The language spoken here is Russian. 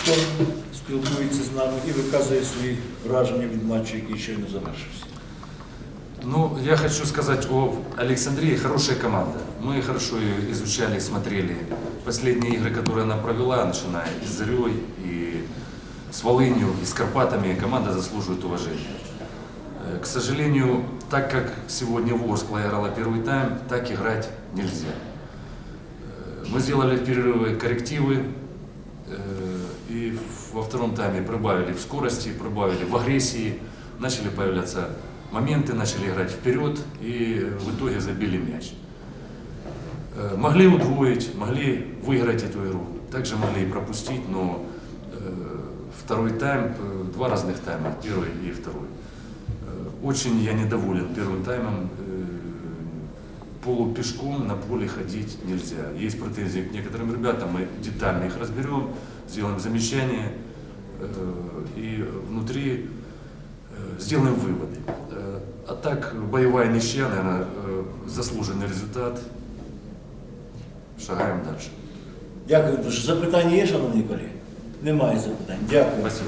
хто спілкується з нами і виказує свої враження від матчу, який щойно завершився. Ну, я хочу сказать о Александрии. Хорошая команда. Мы хорошо ее изучали, смотрели. Последние игры, которые она провела, начиная и с Зарей, и с Волынью, и с Карпатами, команда заслуживает уважения. Э, К сожалению, так как сегодня Ворскла играла первый тайм, так играть нельзя. Э, Мы сделали в перерывы коррективы, э, и во втором тайме прибавили в скорости, прибавили в агрессии, начали появляться моменты, начали играть вперед и в итоге забили мяч. Э, Могли удвоить, могли выиграть эту игру, также могли и пропустить, но э, второй тайм, э, два разных тайма, первый и второй. Очень я недоволен первым таймом Э, Полупешком на поле ходить нельзя. Есть претензии к некоторым ребятам, мы детально их разберем, сделаем замечания э, и внутри э, сделаем выводы. Э, А так, боевая ничья, наверное, э, заслуженный результат. Шагаем дальше. Дякую дуже. Запитання є, шановні колеги? Немає запитань. Дякую. Спасибо.